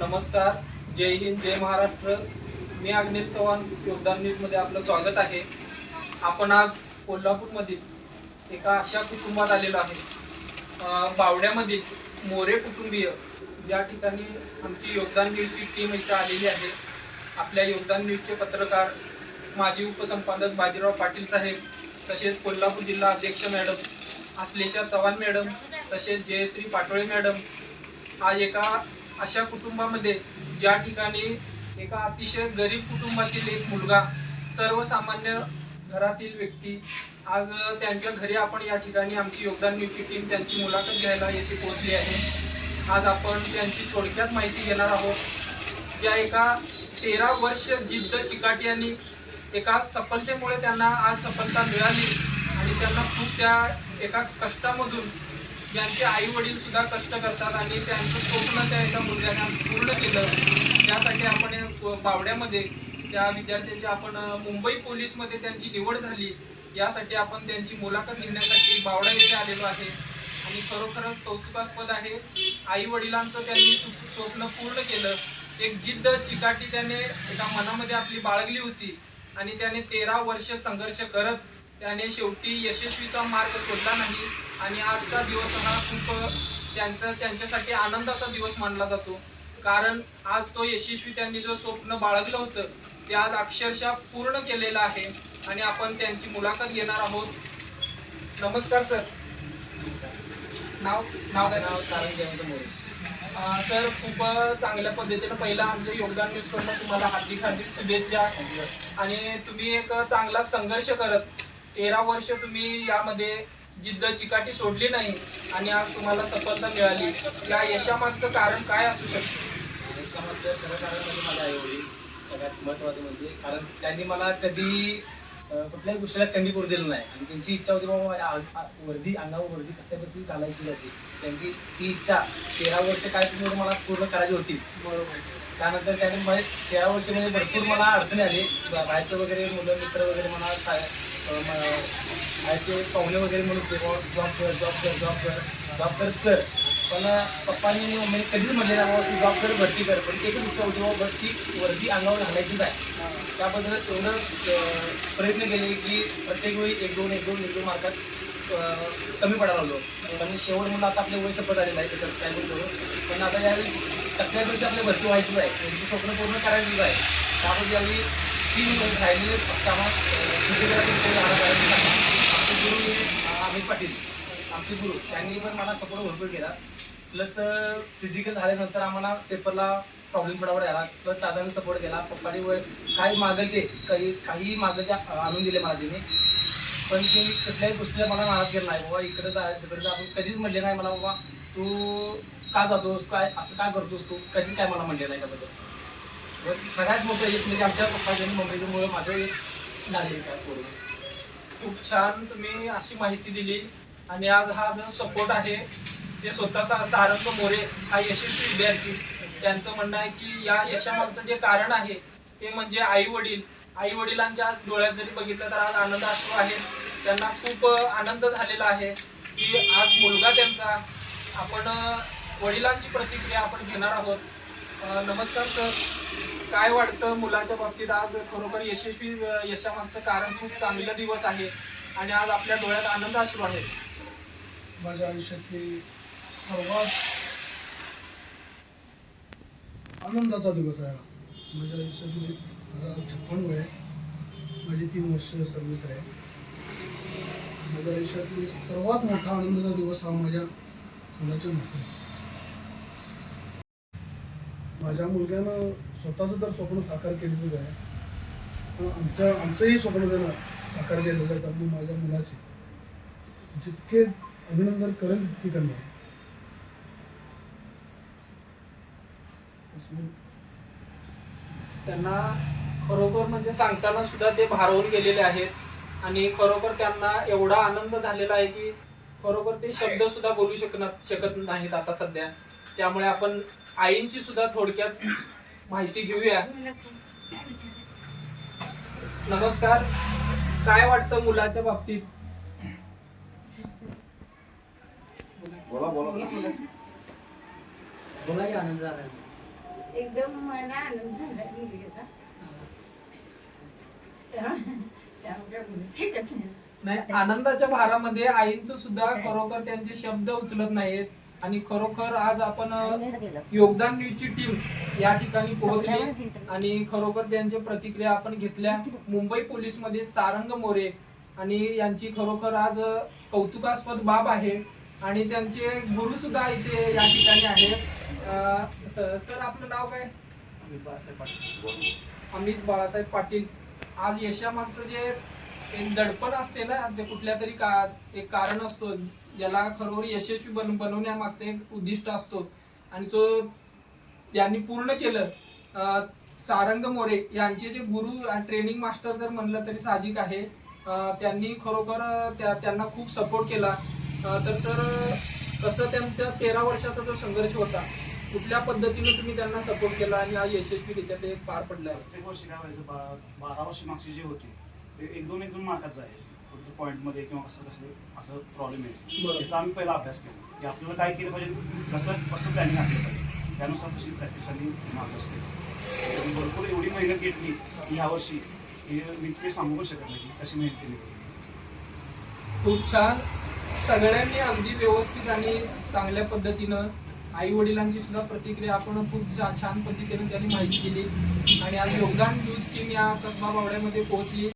नमस्कार जय हिंद जय महाराष्ट्र. मी अग्नेश चव्हाण योगदान न्यूजमध्ये आपलं स्वागत आहे. आपण आज कोल्हापूरमधील एका अशा कुटुंबात आलेलो आहे. बावड्यामधील मोरे कुटुंबीय. या ठिकाणी आमची योगदान न्यूजची टीम इथं आलेली आहे. आपल्या योगदान न्यूजचे पत्रकार माजी उपसंपादक बाजीराव पाटील साहेब तसेच कोल्हापूर जिल्हा अध्यक्ष मॅडम आश्लेषा चव्हाण मॅडम तसेच जयश्री पाटोळे मॅडम. आज एका अशा कुटुंबामध्ये ज्या ठिकाणी एका अतिशय गरीब कुटुंबातील एक मुलगा सर्वसामान्य घरातील व्यक्ती आज त्यांच्या घरी आपण या ठिकाणी आमची योगदान न्यूजची टीम त्यांची मुलाखत घ्यायला येथे पोहोचली आहे. आज आपण त्यांची थोडक्यात माहिती घेणार आहोत. ज्या एका तेरा वर्ष जिद्द चिकाटी आणि एका सफलतेमुळे त्यांना आज सफलता मिळाली आणि त्यांना खूप त्या एका कष्टामधून ज्यांचे आई वडील सुद्धा कष्ट करतात आणि त्यांचं स्वप्न त्या एका मुलग्याने पूर्ण केलं. त्यासाठी आपण बावड्यामध्ये त्या विद्यार्थ्यांची आपण मुंबई पोलीसमध्ये त्यांची निवड झाली. यासाठी आपण त्यांची मुलाखत घेण्यासाठी बावडा येथे आलेलो आहे. आणि खरोखरच कौतुकास्पद आहे. आई वडिलांचं त्यांनी स्वप्न पूर्ण केलं. एक जिद्द चिकाटी त्याने एका मनामध्ये आपली बाळगली होती. आणि त्याने तेरा वर्ष संघर्ष करत त्याने शेवटी यशस्वीचा मार्ग सोडला नाही. आणि आजचा दिवस हा खूप त्यांचा त्यांच्यासाठी आनंदाचा दिवस मानला जातो. कारण आज तो यशस्वी त्यांनी जो स्वप्न बाळगलं होतं ते आज अक्षरशः पूर्ण केलेलं आहे. आणि आपण त्यांची मुलाखत घेणार आहोत. नमस्कार सर. नाव नाव काय नाव सारंग जयंत मोरे सर खूप चांगल्या पद्धतीनं पहिला आमचं योगदान न्यूज करणं तुम्हाला हार्दिक हार्दिक शुभेच्छा. आणि तुम्ही एक चांगला संघर्ष करत तेरा वर्ष तुम्ही यामध्ये जिद्द चिकाटी सोडली नाही आणि आज तुम्हाला सफलता मिळाली. या यशामागचं कारण काय असू शकतं? समाजचं खरं कारण म्हणजे माझे आई वडील. सगळ्यात महत्वाचं म्हणजे कारण त्यांनी मला कधी कुठल्याही गोष्टीला कमी पडू दिलं नाही. आणि त्यांची इच्छा होती बाबा माझ्या वर्दी अंगावर वर्दी कसल्या परिस्थिती घालायची जाते. त्यांची ती इच्छा तेरा वर्ष काय तुम्ही मला पूर्ण करायची होतीच. बरोबर. त्यानंतर त्याने मला तेरा वर्ष म्हणजे भरपूर मला अडचणी आली. बाहेरचे वगैरे मुलं मित्र वगैरे मला आईचे पाहुणे वगैरे म्हणून जॉब कर जॉब कर जॉब कर जॉब करत कर. पण पप्पांनी म्हणजे मम्मीने कधीच म्हणलेलं ना बाबा तू जॉब कर भरती कर. पण एकच इच्छा होती बाबा भरती वरती अंगावर घालायचीच आहे. त्याबद्दल एवढं प्रयत्न केले की प्रत्येक वेळी एक दोन एक दोन एक दोन मार्कात कमी पडायला लागलो. पण शेवट म्हणून आता आपले वय सपत आलेलं आहे कसं काय पण पण आता यावेळी कसल्या परिस्थिती आपल्या भरती व्हायचंच आहे त्यांची स्वप्न पूर्ण करायचंच आहे. त्यामुळे यावेळी तीन राहिलेले कामात अं, फिजिओथेरपी राहणार आहे. आमचे गुरु अमित पाटील आमचे गुरु त्यांनी पण मला सपोर्ट भरपूर केला. प्लस फिजिकल झाल्यानंतर आम्हाला पेपरला प्रॉब्लेम थोडा झाला तर दादाने सपोर्ट केला. पप्पाने वय काय मागेल ते काही काही मागेल ते आणून दिले मला तिने पण ते कुठल्याही गोष्टीला मला नाराज केला नाही. बाबा इकडे जा तिकडे जा. कधीच म्हणले नाही मला बाबा तू का जातोस? काय असं काय करतोस तू? कधीच काय मला म्हणले नाही त्याबद्दल. सगळ्यात मोठं यश म्हणजे आमच्या पप्पाच्या आणि मुळे माझं यश झाले काय पूर्ण खूप छान तुम्ही अशी माहिती दिली. आणि आज हा जो सपोर्ट आहे ते स्वतःचा सारंग मोरे हा यशस्वी विद्यार्थी. त्यांचं म्हणणं आहे की या यशामागचं जे कारण आहे ते म्हणजे आई वडील आई वडिलांच्या डोळ्यात जरी बघितलं तर आज आनंद अश्रू आहेत. त्यांना खूप आनंद झालेला आहे की आज मुलगा त्यांचा. आपण वडिलांची प्रतिक्रिया आपण घेणार आहोत. नमस्कार सर. काय वाटतं मुलाच्या बाबतीत? आज खरोखर यशस्वी यशामागचं कारण खूप चांगला दिवस आहे आणि आज आपल्या डोळ्यात आनंद अश्रू आहे. माझ्या आयुष्यातली सर्वात आनंदाचा दिवस आहे माझ्या आयुष्यातली माझा आज छप्पन वय आहे. माझी तीन वर्ष सर्व्हिस आहे. माझ्या आयुष्यातली सर्वात मोठा आनंदाचा दिवस हा माझ्या मुलाच्या नोकरीचा. माझ्या मुलग्यानं स्वतःचं तर स्वप्न साकार केलेलंच आहे. पण आमच्या आमचंही स्वप्न त्यानं साकार केलेलं आहे त्यामुळे माझ्या मुलाचे जितके अभिनंदन करेल तितके कमी आहे. त्यांना खरोखर म्हणजे सांगताना सुद्धा ते भारावून गेलेले आहेत. आणि खरोखर त्यांना एवढा आनंद झालेला आहे की खरोखर ते शब्द सुद्धा बोलू शकणार शकत नाहीत आता सध्या. त्यामुळे आपण आईंची सुद्धा थोडक्यात माहिती घेऊया. नमस्कार. काय वाटतं मुलाच्या बाबतीत? बोला बोला. बोला की आनंद झाला. एकदम मला आनंद झाला मुलगीचा. नाही. आनंदाच्या भारामध्ये आईंचं सुद्धा खरोखर त्यांचे शब्द उचलत नाहीत आणि खरोखर आज आपण योगदान न्यूजची टीम या ठिकाणी पोहोचली आणि खरोखर त्यांच्या प्रतिक्रिया आपण घेतल्या. मुंबई पोलीसमध्ये सारंग मोरे आणि यांची खरोखर आज कौतुकास्पद बाब आहे. आणि त्यांचे गुरु सुद्धा इथे या ठिकाणी आहेत. स- सर आपलं नाव काय? अमित बाळासाहेब पाटील. आज यशामागचं जे एक दडपण असते ना ते कुठल्या तरी का एक कारण असतो ज्याला खरोखर यशस्वी बन बनवण्यामागचं एक उद्दिष्ट असतो. आणि तो त्यांनी पूर्ण केलं. सारंग मोरे यांचे जे गुरु ट्रेनिंग मास्टर जर म्हणलं तरी साहजिक आहे. त्यांनी खरोखर त्या त्यांना खूप सपोर्ट केला. तर सर कसं त्यांचा तेरा वर्षाचा जो संघर्ष होता कुठल्या पद्धतीने तुम्ही त्यांना सपोर्ट केला आणि आज यशस्वीरित्या ते पार पडलं? आहे प्रत्येक वर्षी काय व्हायचं? बारा वर्षी मागची जी होती एक दोन एक दोन मार्काचं आहे. फक्त पॉईंटमध्ये किंवा कसं कसं असं प्रॉब्लेम आहे. त्याचा आम्ही पहिला अभ्यास केला. की आपल्याला काय केलं पाहिजे कसं कसं प्लॅनिंग असलं पाहिजे. त्यानुसार कशी प्रॅक्टिस आणि अभ्यास केला. भरपूर एवढी मेहनत घेतली की वर्षी की मी ते सांगू पण शकत नाही की कशी मेहनत केली. खूप छान. सगळ्यांनी अगदी व्यवस्थित आणि चांगल्या पद्धतीनं आई वडिलांची सुद्धा प्रतिक्रिया आपण खूप छान पद्धतीने त्यांनी माहिती दिली. आणि आज योगदान न्यूज टीम या कसबा बावड्यामध्ये पोहोचली.